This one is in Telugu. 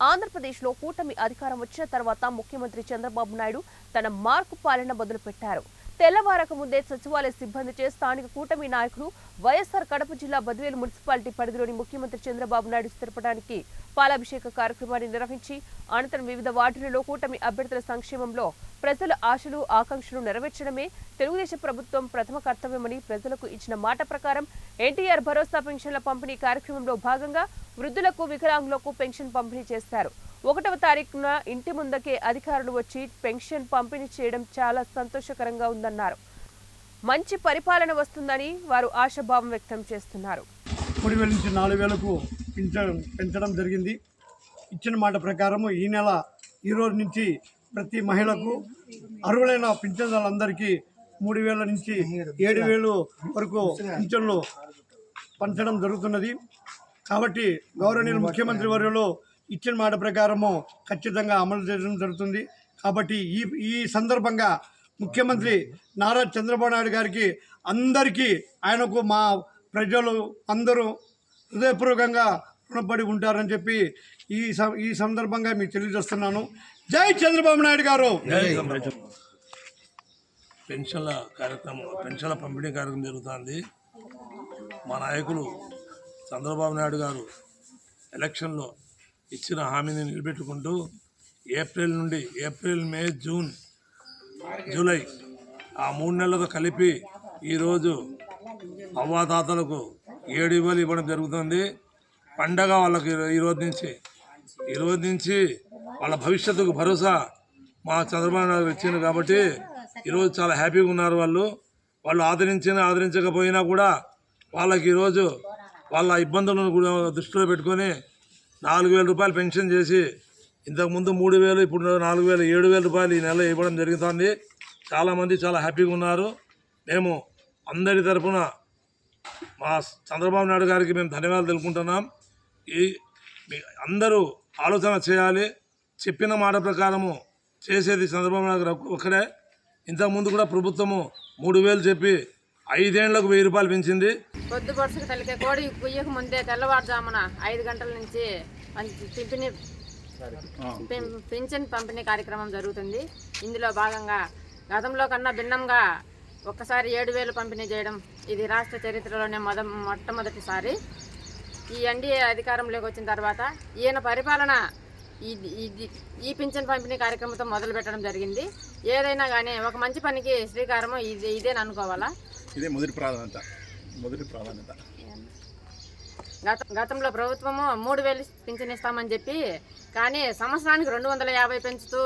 ఆంధ్రప్రదేశ్లో కూటమి అధికారం వచ్చిన తర్వాత ముఖ్యమంత్రి చంద్రబాబు నాయుడు తన మార్కు పాలన మొదలుపెట్టారు. తెల్లవారక ముందే సచివాలయ సిబ్బందిచే స్థానిక కూటమి నాయకులు వైఎస్ఆర్ కడప జిల్లా బద్వేలు మున్సిపాలిటీ పరిధిలోని ముఖ్యమంత్రి చంద్రబాబు నాయుడు స్థిరపడానికి పాలాభిషేక కార్యక్రమాన్ని నిర్వహించి అనంతరం వివిధ వార్డులలో కూటమి అభ్యర్థుల సంక్షేమంలో ప్రజల ఆశలు ఆకాంక్షలు నెరవేర్చడమే తెలుగుదేశం ప్రభుత్వం ప్రథమ కర్తవ్యమని ప్రజలకు ఇచ్చిన మాట ప్రకారం ఎన్టీఆర్ భరోసా పెన్షన్ల పంపిణీ కార్యక్రమంలో భాగంగా వృద్ధులకు వికలాంగులకు పెన్షన్ పంపిణీ చేస్తారు ఒకటవ తారీఖున ఇంటి ముందకే అధికారులు వచ్చి పెన్షన్ పంపిణీ చేయడం చాలా సంతోషకరంగా ఉందన్నారు. మంచి పరిపాలన వస్తుందని వారు ఆశాభావం వ్యక్తం చేస్తున్నారు. మూడు వేల నుంచి నాలుగు వేలకు పెంచడం పెంచడం జరిగింది. ఇచ్చిన మాట ప్రకారము ఈ నెల ఈ రోజు నుంచి ప్రతి మహిళకు అర్హులైన పింఛన్దారులందరికీ మూడు వేల నుంచి ఏడు వేలు వరకు పింఛన్లు పంచడం జరుగుతున్నది. కాబట్టి గౌరవనీయులు ముఖ్యమంత్రి వర్యులు ఇచ్చిన మాట ప్రకారము ఖచ్చితంగా అమలు చేయడం జరుగుతుంది. కాబట్టి ఈ ఈ సందర్భంగా ముఖ్యమంత్రి నారా చంద్రబాబు నాయుడు గారికి అందరికీ ఆయనకు మా ప్రజలు అందరూ హృదయపూర్వకంగా రుణపడి ఉంటారని చెప్పి ఈ ఈ సందర్భంగా మీకు తెలియజేస్తున్నాను. జై చంద్రబాబు నాయుడు గారు! పెన్షన్ల కార్యక్రమం పెన్షన్ల పంపిణీ కార్యక్రమం జరుగుతుంది. మా నాయకులు చంద్రబాబు నాయుడు గారు ఎలక్షన్లో ఇచ్చిన హామీని నిలబెట్టుకుంటూ ఏప్రిల్ నుండి ఏప్రిల్ మే జూన్ జూలై ఆ మూడు నెలలతో కలిపి ఈరోజు అవ్వాతాతలకు ఏడు ఇవ్వలు ఇవ్వడం జరుగుతుంది. పండగ వాళ్ళకి ఈ రోజు నుంచి ఈరోజు నుంచి వాళ్ళ భవిష్యత్తుకు భరోసా మా చంద్రబాబు నాయుడు ఇచ్చింది కాబట్టి ఈరోజు చాలా హ్యాపీగా ఉన్నారు వాళ్ళు. వాళ్ళు ఆదరించిన ఆదరించకపోయినా కూడా వాళ్ళకి ఈరోజు వాళ్ళ ఇబ్బందులను కూడా దృష్టిలో పెట్టుకొని నాలుగు వేల రూపాయలు పెన్షన్ చేసి ఇంతకుముందు మూడు వేలు ఇప్పుడు నాలుగు వేలు ఏడు వేల రూపాయలు ఈ నెల ఇవ్వడం జరుగుతుంది. చాలామంది చాలా హ్యాపీగా ఉన్నారు. మేము అందరి తరఫున మా చంద్రబాబు నాయుడు గారికి మేము ధన్యవాదాలు తెలుపుకుంటున్నాం. ఈ అందరూ ఆలోచన చేయాలి. చెప్పిన మాట ప్రకారము చేసేది చంద్రబాబు నాయుడు గారు ఒక్కడే. ఇంతకుముందు కూడా ప్రభుత్వము మూడు వేలు చెప్పి ఐదేళ్ళకు వెయ్యి రూపాయలు పెంచింది. పొద్దు పొడుసుకు తల్లికే కోడి కుయ్యక ముందే తెల్లవారుజామున ఐదు గంటల నుంచి మంచి పింఛని పంపిణీ కార్యక్రమం జరుగుతుంది. ఇందులో భాగంగా గతంలో కన్నా భిన్నంగా ఒక్కసారి ఏడు వేలు పంపిణీ చేయడం ఇది రాష్ట్ర చరిత్రలోనే మొద మొట్టమొదటిసారి. ఈ ఎన్డీఏ అధికారంలోకి వచ్చిన తర్వాత ఈయన పరిపాలన ఈ పింఛన్ పంపిణీ కార్యక్రమంతో మొదలు పెట్టడం జరిగింది. ఏదైనా కానీ ఒక మంచి పనికి శ్రీకారము ఇది ఇదేని అనుకోవాలా ఇదే మొదటి ప్రాధాన్యత మొదటి ప్రాధాన్యత. గత గతంలో ప్రభుత్వము మూడు వేలు పింఛన్ ఇస్తామని చెప్పి కానీ సంవత్సరానికి రెండు వందల యాభై పెంచుతూ